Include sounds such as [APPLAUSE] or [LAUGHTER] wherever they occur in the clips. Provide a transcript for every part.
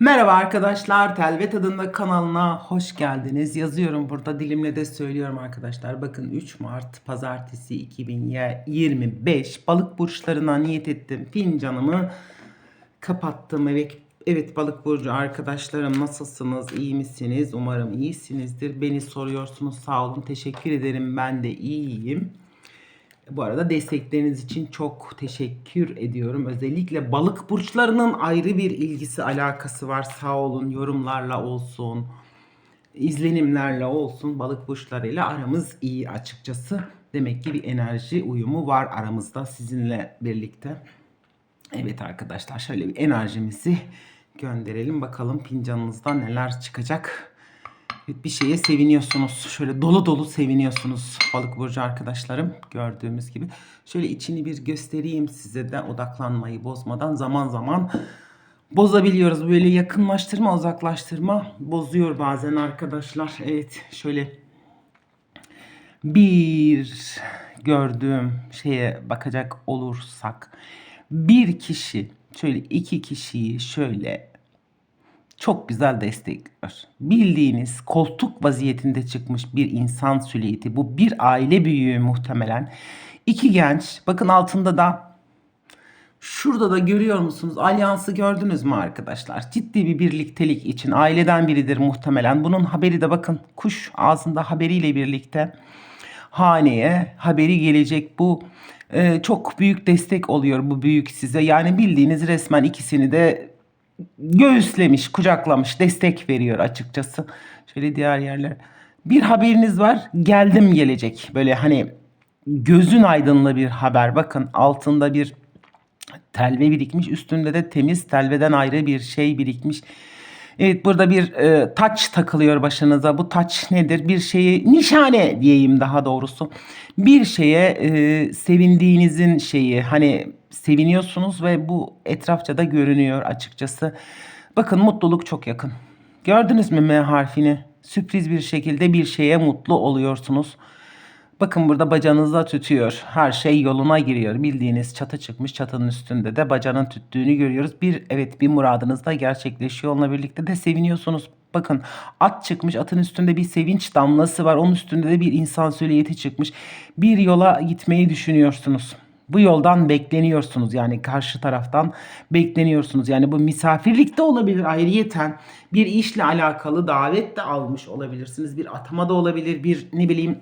Merhaba arkadaşlar, Telvet adında kanalına hoş geldiniz. Yazıyorum burada dilimle de söylüyorum arkadaşlar. Bakın 3 Mart Pazartesi 2025 balık burçlarına niyet ettim. Fincanımı kapattım. Evet, evet balık burcu arkadaşlarım nasılsınız? İyi misiniz? Umarım iyisinizdir. Beni soruyorsunuz sağ olun. Teşekkür ederim. Ben de iyiyim. Bu arada destekleriniz için çok teşekkür ediyorum. Özellikle balık burçlarının ayrı bir ilgisi, alakası var. Sağ olun yorumlarla olsun, izlenimlerle olsun balık burçlarıyla aramız iyi açıkçası. Demek ki bir enerji uyumu var aramızda sizinle birlikte. Evet arkadaşlar şöyle bir enerjimizi gönderelim. Bakalım fincanınızda neler çıkacak. Bir şeye seviniyorsunuz. Şöyle dolu dolu seviniyorsunuz balık burcu arkadaşlarım. Gördüğümüz gibi. Şöyle içini bir göstereyim size de odaklanmayı bozmadan zaman zaman bozabiliyoruz. Böyle yakınlaştırma, uzaklaştırma bozuyor bazen arkadaşlar. Evet, şöyle bir gördüğüm şeye bakacak olursak bir kişi şöyle iki kişiyi şöyle çok güzel destekliyor. Bildiğiniz koltuk vaziyetinde çıkmış bir insan süliyeti. Bu bir aile büyüğü muhtemelen. İki genç. Bakın altında da Şurada da görüyor musunuz? Alyansı gördünüz mü arkadaşlar? Ciddi bir birliktelik için aileden biridir muhtemelen. Bunun haberi de bakın kuş ağzında haberiyle birlikte haneye haberi gelecek. Bu e, çok büyük destek oluyor bu büyük size. Yani bildiğiniz resmen ikisini de göğüslemiş, kucaklamış, destek veriyor açıkçası. Şöyle diğer yerler. Bir haberiniz var. Geldim gelecek. Böyle hani gözün aydınlı bir haber. Bakın altında bir telve birikmiş. Üstünde de temiz telveden ayrı bir şey birikmiş. Evet burada bir e, taç takılıyor başınıza. Bu taç nedir? Bir şeyi nişane diyeyim daha doğrusu. Bir şeye e, sevindiğinizin şeyi hani seviniyorsunuz ve bu etrafça da görünüyor açıkçası. Bakın mutluluk çok yakın. Gördünüz mü M harfini? Sürpriz bir şekilde bir şeye mutlu oluyorsunuz. Bakın burada bacağınızda tütüyor. Her şey yoluna giriyor. Bildiğiniz çatı çıkmış. Çatının üstünde de bacanın tüttüğünü görüyoruz. Bir evet bir muradınız da gerçekleşiyor. Onunla birlikte de seviniyorsunuz. Bakın at çıkmış. Atın üstünde bir sevinç damlası var. Onun üstünde de bir insan süliyeti çıkmış. Bir yola gitmeyi düşünüyorsunuz. Bu yoldan bekleniyorsunuz yani karşı taraftan bekleniyorsunuz. Yani bu misafirlikte olabilir ayrıyeten bir işle alakalı davet de almış olabilirsiniz. Bir atama da olabilir bir ne bileyim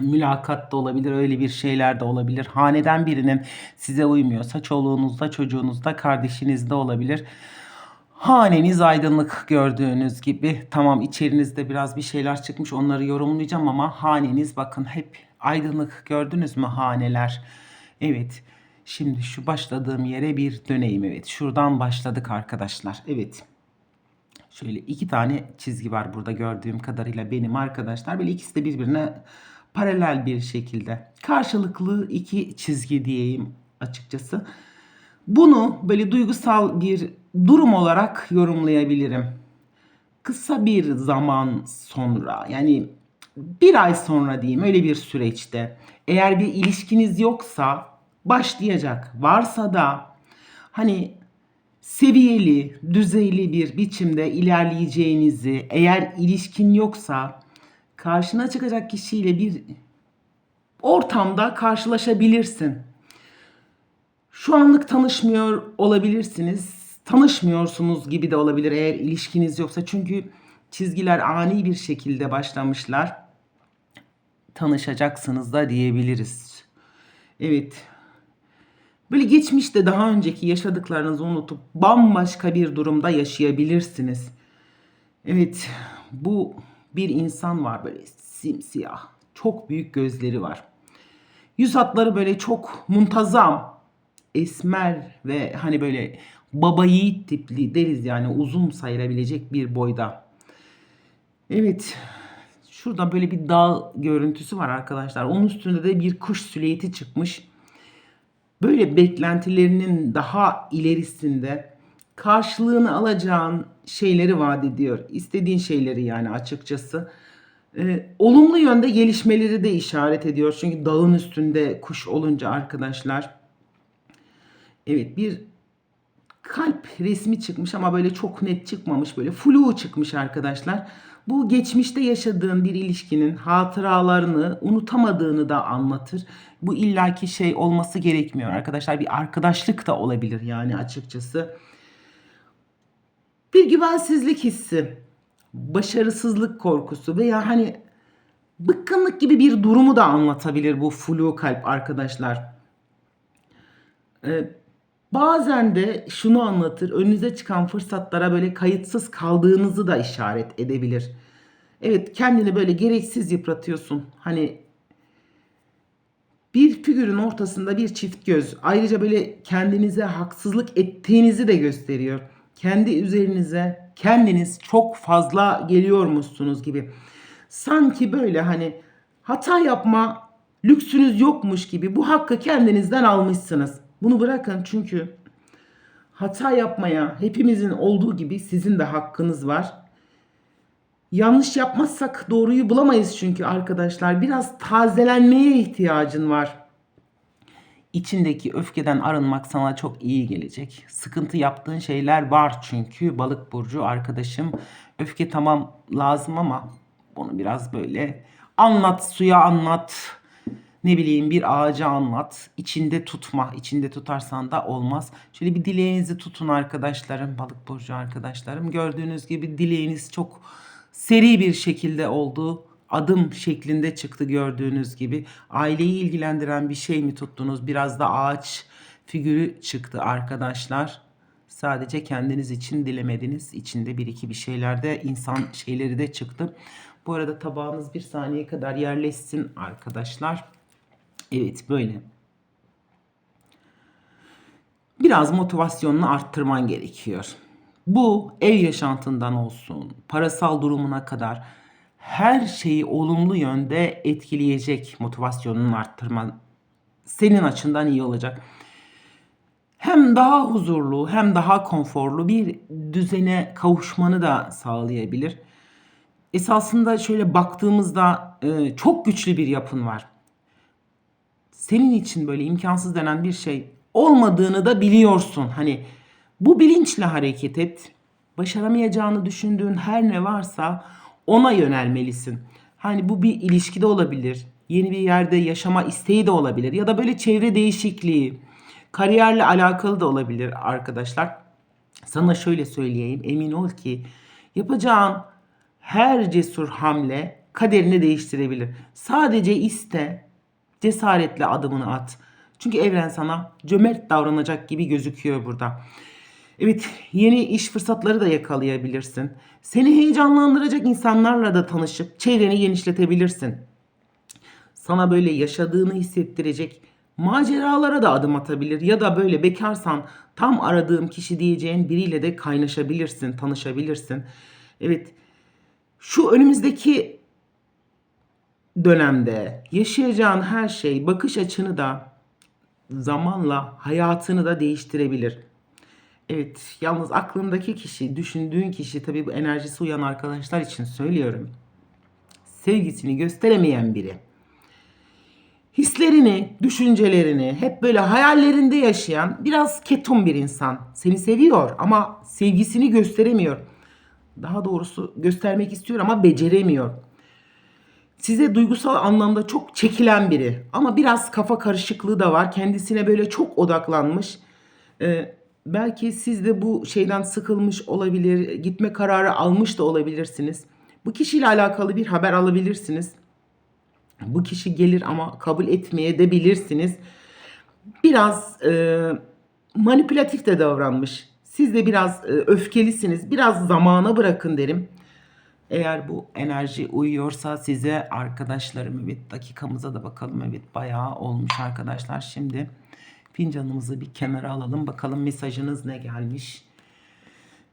mülakat da olabilir öyle bir şeyler de olabilir. Haneden birinin size uymuyorsa çoluğunuzda çocuğunuzda kardeşinizde olabilir. Haneniz aydınlık gördüğünüz gibi. Tamam içerinizde biraz bir şeyler çıkmış onları yorumlayacağım ama haneniz bakın hep aydınlık gördünüz mü haneler. Evet şimdi şu başladığım yere bir döneyim evet. Şuradan başladık arkadaşlar. Evet. Şöyle iki tane çizgi var burada gördüğüm kadarıyla benim arkadaşlar. Böyle ikisi de birbirine paralel bir şekilde. Karşılıklı iki çizgi diyeyim açıkçası. Bunu böyle duygusal bir durum olarak yorumlayabilirim. Kısa bir zaman sonra yani bir ay sonra diyeyim öyle bir süreçte eğer bir ilişkiniz yoksa başlayacak. Varsa da hani seviyeli, düzeyli bir biçimde ilerleyeceğinizi, eğer ilişkin yoksa karşına çıkacak kişiyle bir ortamda karşılaşabilirsin. Şu anlık tanışmıyor olabilirsiniz. Tanışmıyorsunuz gibi de olabilir eğer ilişkiniz yoksa. Çünkü çizgiler ani bir şekilde başlamışlar. Tanışacaksınız da diyebiliriz. Evet. Böyle geçmişte daha önceki yaşadıklarınızı unutup bambaşka bir durumda yaşayabilirsiniz. Evet, bu bir insan var böyle simsiyah. Çok büyük gözleri var. Yüz hatları böyle çok muntazam, esmer ve hani böyle baba yiğit tipli deriz yani uzun sayılabilecek bir boyda. Evet. Şurada böyle bir dağ görüntüsü var arkadaşlar. Onun üstünde de bir kuş süliyeti çıkmış. Böyle beklentilerinin daha ilerisinde karşılığını alacağın şeyleri vaat ediyor. İstediğin şeyleri yani açıkçası. Ee, olumlu yönde gelişmeleri de işaret ediyor. Çünkü dağın üstünde kuş olunca arkadaşlar. Evet bir kalp resmi çıkmış ama böyle çok net çıkmamış. Böyle flu çıkmış arkadaşlar. Bu geçmişte yaşadığın bir ilişkinin hatıralarını unutamadığını da anlatır. Bu illaki şey olması gerekmiyor arkadaşlar. Bir arkadaşlık da olabilir yani açıkçası. Bir güvensizlik hissi, başarısızlık korkusu veya hani bıkkınlık gibi bir durumu da anlatabilir bu flu kalp arkadaşlar. Ee, bazen de şunu anlatır. Önünüze çıkan fırsatlara böyle kayıtsız kaldığınızı da işaret edebilir. Evet kendini böyle gereksiz yıpratıyorsun. Hani bir figürün ortasında bir çift göz. Ayrıca böyle kendinize haksızlık ettiğinizi de gösteriyor. Kendi üzerinize kendiniz çok fazla geliyormuşsunuz gibi. Sanki böyle hani hata yapma lüksünüz yokmuş gibi bu hakkı kendinizden almışsınız. Bunu bırakın çünkü hata yapmaya hepimizin olduğu gibi sizin de hakkınız var. Yanlış yapmazsak doğruyu bulamayız çünkü arkadaşlar. Biraz tazelenmeye ihtiyacın var. İçindeki öfkeden arınmak sana çok iyi gelecek. Sıkıntı yaptığın şeyler var çünkü balık burcu arkadaşım. Öfke tamam lazım ama bunu biraz böyle anlat, suya anlat. Ne bileyim bir ağaca anlat. İçinde tutma. İçinde tutarsan da olmaz. Şöyle bir dileğinizi tutun arkadaşlarım. Balık burcu arkadaşlarım. Gördüğünüz gibi dileğiniz çok seri bir şekilde oldu. Adım şeklinde çıktı gördüğünüz gibi. Aileyi ilgilendiren bir şey mi tuttunuz? Biraz da ağaç figürü çıktı arkadaşlar. Sadece kendiniz için dilemediniz. İçinde bir iki bir şeyler de insan şeyleri de çıktı. Bu arada tabağınız bir saniye kadar yerleşsin arkadaşlar. Evet böyle. Biraz motivasyonunu arttırman gerekiyor. Bu ev yaşantından olsun, parasal durumuna kadar her şeyi olumlu yönde etkileyecek motivasyonunu arttırman senin açından iyi olacak. Hem daha huzurlu hem daha konforlu bir düzene kavuşmanı da sağlayabilir. Esasında şöyle baktığımızda e, çok güçlü bir yapın var. Senin için böyle imkansız denen bir şey olmadığını da biliyorsun. Hani bu bilinçle hareket et. Başaramayacağını düşündüğün her ne varsa ona yönelmelisin. Hani bu bir ilişkide olabilir. Yeni bir yerde yaşama isteği de olabilir. Ya da böyle çevre değişikliği, kariyerle alakalı da olabilir arkadaşlar. Sana şöyle söyleyeyim. Emin ol ki yapacağın her cesur hamle kaderini değiştirebilir. Sadece iste, cesaretle adımını at. Çünkü evren sana cömert davranacak gibi gözüküyor burada. Evet, yeni iş fırsatları da yakalayabilirsin. Seni heyecanlandıracak insanlarla da tanışıp çevreni genişletebilirsin. Sana böyle yaşadığını hissettirecek maceralara da adım atabilir ya da böyle bekarsan tam aradığım kişi diyeceğin biriyle de kaynaşabilirsin, tanışabilirsin. Evet. Şu önümüzdeki dönemde yaşayacağın her şey bakış açını da zamanla hayatını da değiştirebilir. Evet, yalnız aklındaki kişi, düşündüğün kişi tabii bu enerjisi uyan arkadaşlar için söylüyorum. Sevgisini gösteremeyen biri. Hislerini, düşüncelerini hep böyle hayallerinde yaşayan biraz ketum bir insan. Seni seviyor ama sevgisini gösteremiyor. Daha doğrusu göstermek istiyor ama beceremiyor. Size duygusal anlamda çok çekilen biri ama biraz kafa karışıklığı da var. Kendisine böyle çok odaklanmış. Ee, belki siz de bu şeyden sıkılmış olabilir, gitme kararı almış da olabilirsiniz. Bu kişiyle alakalı bir haber alabilirsiniz. Bu kişi gelir ama kabul etmeye de bilirsiniz. Biraz e, manipülatif de davranmış. Siz de biraz e, öfkelisiniz. Biraz zamana bırakın derim. Eğer bu enerji uyuyorsa size arkadaşlarım evet dakikamıza da bakalım. Evet bayağı olmuş arkadaşlar. Şimdi fincanımızı bir kenara alalım. Bakalım mesajınız ne gelmiş.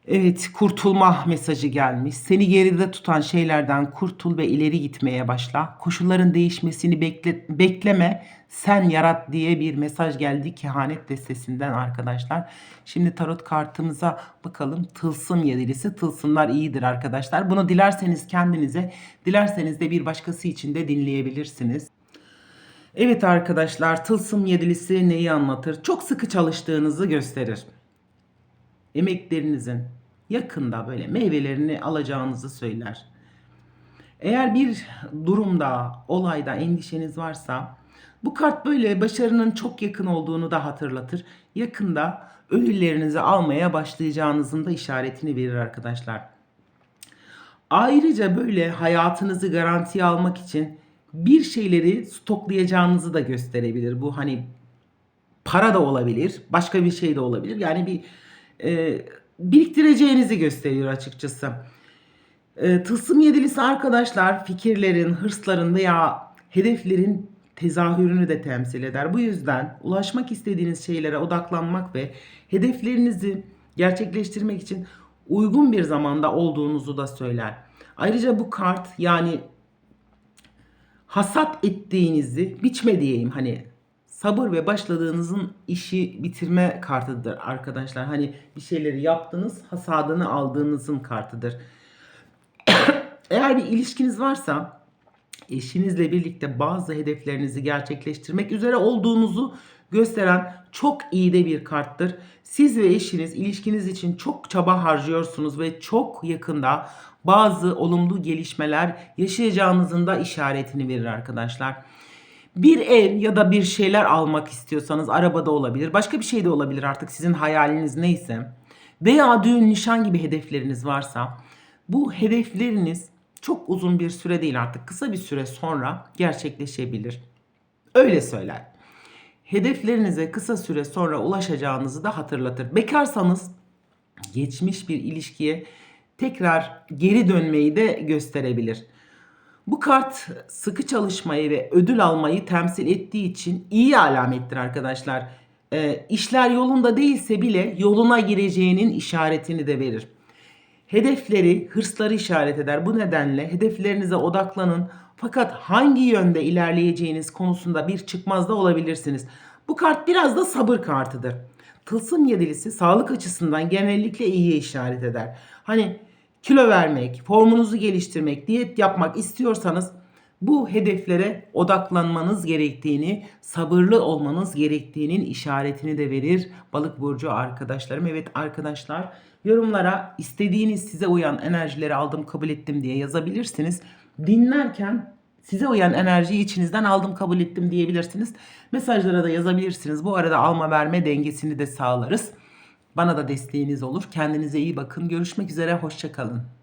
Evet kurtulma mesajı gelmiş. Seni geride tutan şeylerden kurtul ve ileri gitmeye başla. Koşulların değişmesini bekle, bekleme. Sen yarat diye bir mesaj geldi kehanet destesinden arkadaşlar. Şimdi tarot kartımıza bakalım. Tılsım yedilisi. Tılsımlar iyidir arkadaşlar. Bunu dilerseniz kendinize, dilerseniz de bir başkası için de dinleyebilirsiniz. Evet arkadaşlar tılsım yedilisi neyi anlatır? Çok sıkı çalıştığınızı gösterir. emeklerinizin yakında böyle meyvelerini alacağınızı söyler. Eğer bir durumda, olayda endişeniz varsa bu kart böyle başarının çok yakın olduğunu da hatırlatır. Yakında ödüllerinizi almaya başlayacağınızın da işaretini verir arkadaşlar. Ayrıca böyle hayatınızı garantiye almak için bir şeyleri stoklayacağınızı da gösterebilir. Bu hani para da olabilir, başka bir şey de olabilir. Yani bir e, biriktireceğinizi gösteriyor açıkçası. E, tılsım yedilisi arkadaşlar fikirlerin, hırsların veya hedeflerin tezahürünü de temsil eder. Bu yüzden ulaşmak istediğiniz şeylere odaklanmak ve hedeflerinizi gerçekleştirmek için uygun bir zamanda olduğunuzu da söyler. Ayrıca bu kart yani hasat ettiğinizi biçme diyeyim hani sabır ve başladığınızın işi bitirme kartıdır arkadaşlar. Hani bir şeyleri yaptınız hasadını aldığınızın kartıdır. [COUGHS] Eğer bir ilişkiniz varsa eşinizle birlikte bazı hedeflerinizi gerçekleştirmek üzere olduğunuzu gösteren çok iyi de bir karttır. Siz ve eşiniz ilişkiniz için çok çaba harcıyorsunuz ve çok yakında bazı olumlu gelişmeler yaşayacağınızın da işaretini verir arkadaşlar. Bir ev ya da bir şeyler almak istiyorsanız arabada olabilir, başka bir şey de olabilir artık sizin hayaliniz neyse veya düğün nişan gibi hedefleriniz varsa bu hedefleriniz çok uzun bir süre değil artık kısa bir süre sonra gerçekleşebilir. Öyle söyler. Hedeflerinize kısa süre sonra ulaşacağınızı da hatırlatır. Bekarsanız geçmiş bir ilişkiye tekrar geri dönmeyi de gösterebilir. Bu kart sıkı çalışmayı ve ödül almayı temsil ettiği için iyi alamettir arkadaşlar. E, işler yolunda değilse bile yoluna gireceğinin işaretini de verir. Hedefleri, hırsları işaret eder. Bu nedenle hedeflerinize odaklanın. Fakat hangi yönde ilerleyeceğiniz konusunda bir çıkmazda olabilirsiniz. Bu kart biraz da sabır kartıdır. Tılsım yedilisi sağlık açısından genellikle iyiye işaret eder. Hani kilo vermek, formunuzu geliştirmek, diyet yapmak istiyorsanız bu hedeflere odaklanmanız gerektiğini, sabırlı olmanız gerektiğinin işaretini de verir balık burcu arkadaşlarım. Evet arkadaşlar yorumlara istediğiniz size uyan enerjileri aldım kabul ettim diye yazabilirsiniz. Dinlerken size uyan enerjiyi içinizden aldım kabul ettim diyebilirsiniz. Mesajlara da yazabilirsiniz. Bu arada alma verme dengesini de sağlarız. Bana da desteğiniz olur. Kendinize iyi bakın. Görüşmek üzere. Hoşçakalın.